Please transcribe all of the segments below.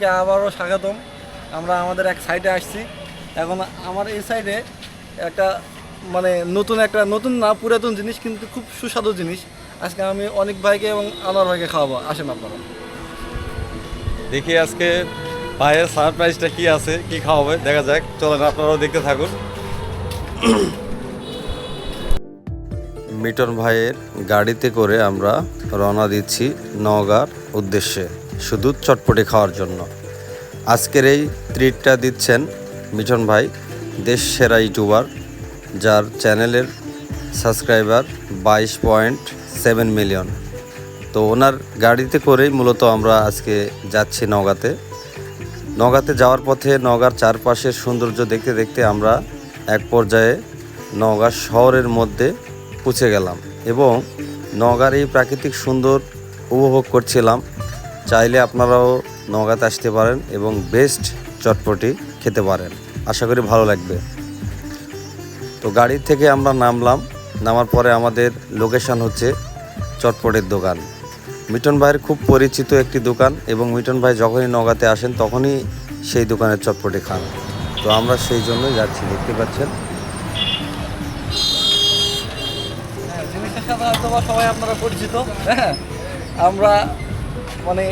কে আবারও স্বাগতম। আমরা আমাদের এক সাইডে আসছি। এখন আমার এই সাইডে একটা মানে নতুন একটা নতুন না পুরাতন জিনিস কিন্তু খুব সুস্বাদু জিনিস। আজকে আমি অনেক ভাইকে এবং আনোয়ার ভাইকে খাওয়াবো। আসেন আপনারা। দেখি আজকে ভাইয়ের সারপ্রাইজটা কি আছে কি খাওয়াবে? দেখা যাক। চলেন আপনারাও দেখতে থাকুন। মিটন ভাইয়ের গাড়িতে করে আমরা রওনা দিচ্ছি নওগাঁর উদ্দেশ্যে। শুধু চটপটি খাওয়ার জন্য। আজকের এই ট্রিটটা দিচ্ছেন মিঠন ভাই, দেশ সেরা ইউটিউবার, যার চ্যানেলের সাবস্ক্রাইবার বাইশ পয়েন্ট সেভেন মিলিয়ন। তো ওনার গাড়িতে করেই মূলত আমরা আজকে যাচ্ছি নওগাঁতে। নওগাঁতে যাওয়ার পথে নওগাঁর চারপাশের সৌন্দর্য দেখতে দেখতে আমরা এক পর্যায়ে নওগাঁ শহরের মধ্যে পৌঁছে গেলাম এবং নগার এই প্রাকৃতিক সুন্দর উপভোগ করছিলাম। চাইলে আপনারাও নওগাঁতে আসতে পারেন এবং বেস্ট চটপটি খেতে পারেন। আশা করি ভালো লাগবে। তো গাড়ি থেকে আমরা নামলাম। নামার পরে আমাদের লোকেশন হচ্ছে চটপটের দোকান। মিটন ভাইয়ের খুব পরিচিত একটি দোকান এবং মিটন ভাই যখনই নগাতে আসেন তখনই সেই দোকানের চটপটি খান। তো আমরা সেই জন্যই যাচ্ছি দেখতে পাচ্ছেন? হ্যাঁ, আপনারা পরিচিত। হ্যাঁ আমরা মানে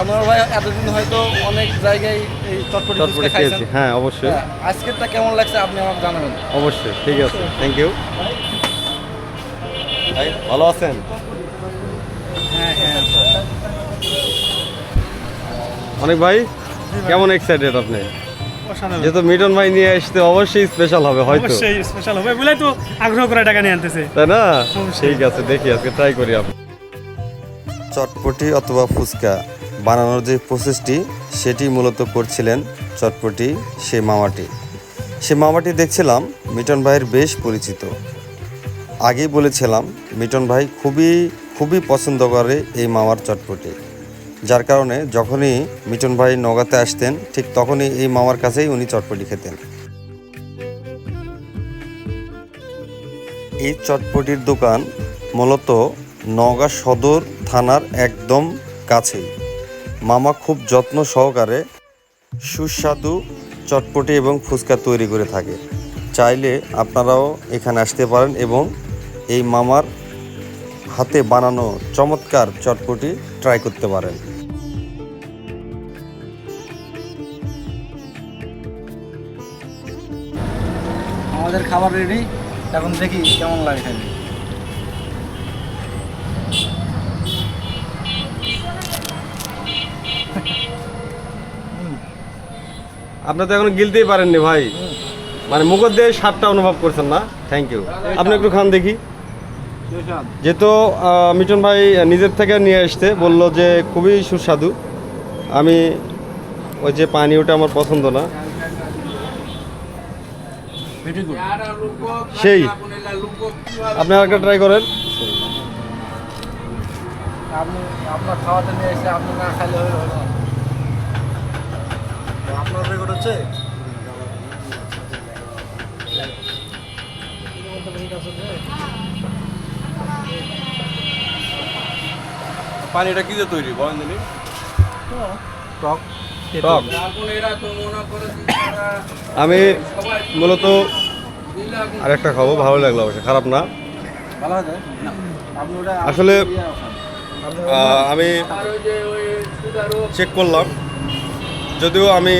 আনোয়ার ভাই এতদিন হয়তো অনেক জায়গায় এই চটপটি চটপটি খেয়েছি হ্যাঁ অবশ্যই। হ্যাঁ, আজকেরটা কেমন লাগছে আপনি আমাকে জানাবেন। অবশ্যই ঠিক আছে থ্যাংক ইউ ভাই ভালো আছেন? হ্যাঁ হ্যাঁ। অনেক ভাই কেমন এক্সাইটেড আপনি? যেহেতু মিটন ভাই নিয়ে আসতে অবশ্যই স্পেশাল হবে হয়তো। অবশ্যই স্পেশাল হবে। বলে তো আগ্রহ করে টাকা নিয়ে আনতেছে। তাই না? ঠিক আছে দেখি আজকে ট্রাই করি আপনি। চটপটি অথবা ফুচকা বানানোর যে প্রসেসটি, সেটি মূলত করছিলেন চটপটি সেই মামাটি। সে মামাটি দেখছিলাম মিটন ভাইয়ের বেশ পরিচিত। আগেই বলেছিলাম মিটন ভাই খুবই খুবই পছন্দ করে এই মামার চটপটি। যার কারণে যখনই মিটন ভাই নগাতে আসতেন, ঠিক তখনই এই মামার কাছেই উনি চটপটি খেতেন। এই চটপটির দোকান মূলত নওগাঁ সদর থানার একদম কাছেই। মামা খুব যত্ন সহকারে সুস্বাদু চটপটি এবং ফুচকা তৈরি করে থাকে। চাইলে আপনারাও এখানে আসতে পারেন এবং এই মামার হাতে বানানো চমৎকার চটপটি ট্রাই করতে পারেন। আমাদের খাবার রেডি এখন দেখি কেমন লাগে আপনি তো এখন গিলতেই পারেননি ভাই। মানে মুখর দিয়ে স্বাদটা অনুভব করছেন না? থ্যাংক ইউ আপনি একটু খান দেখি। যেহেতু মিটন ভাই নিজের থেকে নিয়ে আসতে বলল যে খুবই সুস্বাদু। আমি ওই যে পানি, ওটা আমার পছন্দ না। সেই। আপনি আরেকটা ট্রাই করেন। আপনি আপনার খাওয়াতে নিয়ে এসে আপনি না খাইলে হলো পানিটা কি দিয়ে তৈরি? বলেন দিনি টক। টক। আমি মূলত আরেকটা খাব ভালো লাগল অবশ্য খারাপ না। আসলে আমি চেক করলাম। যদিও আমি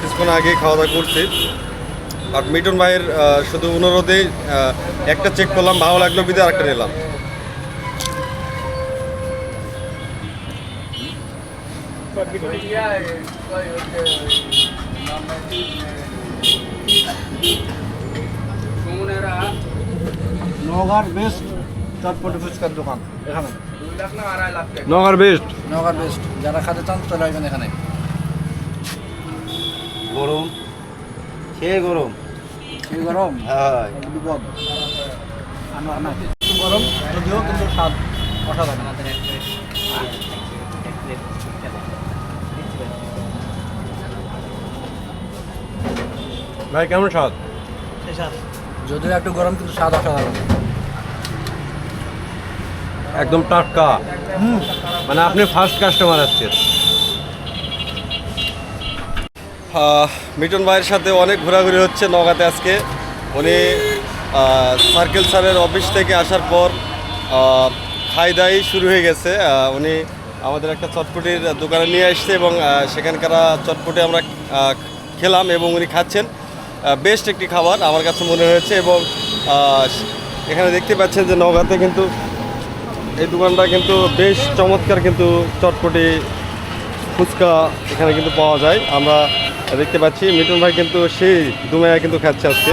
কিছুক্ষণ আগে খাওয়া দাওয়া করছি। আর মিটন ভাইয়ের শুধু অনুরোধে একটা চেক করলাম ভালো লাগল বিদে আরেকটা নিলাম। নগার বেস্ট চটপটি ফুচকার দোকান এখানে। নগার বেস্ট নগার বেস্ট যারা খেতে চান চলে আসবেন এখানে। গরম। সে গরম? এই গরম? হ্যাঁ। বিপদ আনো আনো। একটু গরম যদিও কিন্তু স্বাদ অসাধারণ। ভাই কেমন স্বাদ? যদিও একটু গরম কিন্তু স্বাদ অসাধারণ। একদম টাটকা। মানে আপনি ফার্স্ট কাস্টমার আজকে মিটন ভাইয়ের সাথে অনেক ঘোরাঘুরি হচ্ছে নগাতে আজকে। উনি সার্কেল স্যারের অফিস থেকে আসার পর খাই দাই শুরু হয়ে গেছে। উনি আমাদের একটা চটপটির দোকানে নিয়ে আসছে এবং সেখানকার চটপটি আমরা খেলাম এবং উনি খাচ্ছেন। বেস্ট একটি খাবার আমার কাছে মনে হয়েছে এবং এখানে দেখতে পাচ্ছেন যে নগাতে কিন্তু এই দোকানটা কিন্তু বেশ চমৎকার কিন্তু চটপটি, ফুচকা এখানে কিন্তু পাওয়া যায়। আমরা দেখতে পাচ্ছি মিটন ভাই কিন্তু সেই দুমায়া কিন্তু খাচ্ছে আজকে।